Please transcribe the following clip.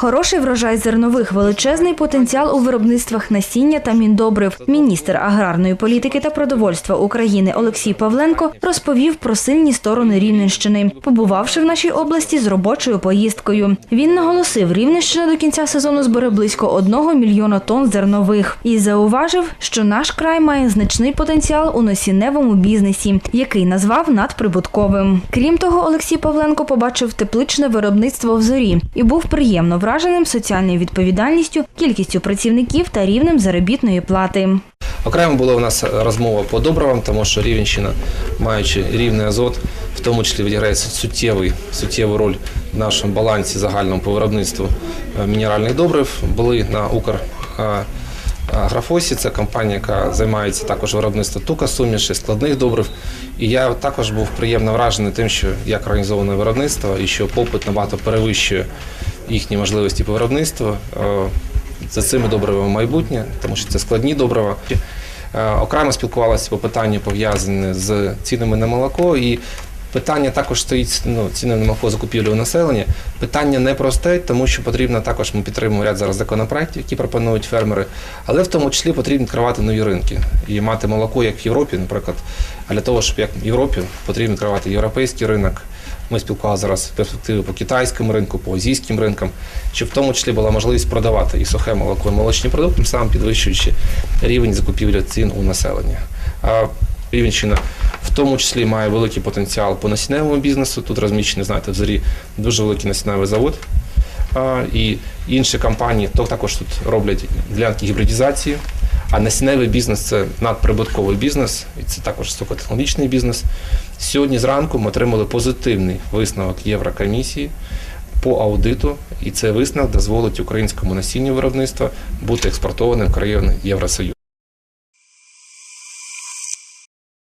Хороший врожай зернових, величезний потенціал у виробництвах насіння та міндобрив. Міністр аграрної політики та продовольства України Олексій Павленко розповів про сильні сторони Рівненщини, побувавши в нашій області з робочою поїздкою. Він наголосив, Рівненщина до кінця сезону збере близько одного мільйона тонн зернових і зауважив, що наш край має значний потенціал у насінневому бізнесі, який назвав надприбутковим. Крім того, Олексій Павленко побачив тепличне виробництво в зорі і був приємно враженим соціальною відповідальністю, кількістю працівників та рівнем заробітної плати. Окремо була у нас розмова по добривам, тому що Рівенщина, маючи рівний азот, в тому числі відіграє суттєву роль в нашому балансі загальному по виробництву е, мінеральних добрив. Були на Укр е, Графосі, це компанія, яка займається також виробництвом тука суміші, складних добрив. І я також був приємно вражений тим, що як організоване виробництво і що попит набагато перевищує їхні можливості по виробництву. Е, За цими добривами майбутнє, тому що це складні добрива. Е, Окремо спілкувалися по питанню пов'язані з цінами на молоко. І питання також стоїть ну, ціни на молоко закупівлі у населення. Питання не просте, тому що потрібно також ми підтримуємо ряд зараз законопроєктів, які пропонують фермери, але в тому числі потрібно відкривати нові ринки і мати молоко, як в Європі, наприклад. А для того, щоб як в Європі, потрібно відкривати європейський ринок. Ми спілкувалися зараз перспективи по китайському ринку, по азійським ринкам, щоб в тому числі була можливість продавати і сухе молоко, і молочні продукти, тим підвищуючи рівень закупівлі цін у населення. А Рівенщина в тому числі має великий потенціал по насінневому бізнесу. Тут розміщений, знаєте, в зорі дуже великий насінневий завод. І інші компанії то також тут роблять ділянки гібридізації. А насінневий бізнес це надприбутковий бізнес, і це також високотехнологічний бізнес. Сьогодні зранку ми отримали позитивний висновок Єврокомісії по аудиту, і цей висновок дозволить українському насінню виробництва бути експортованим в країни Євросоюзу.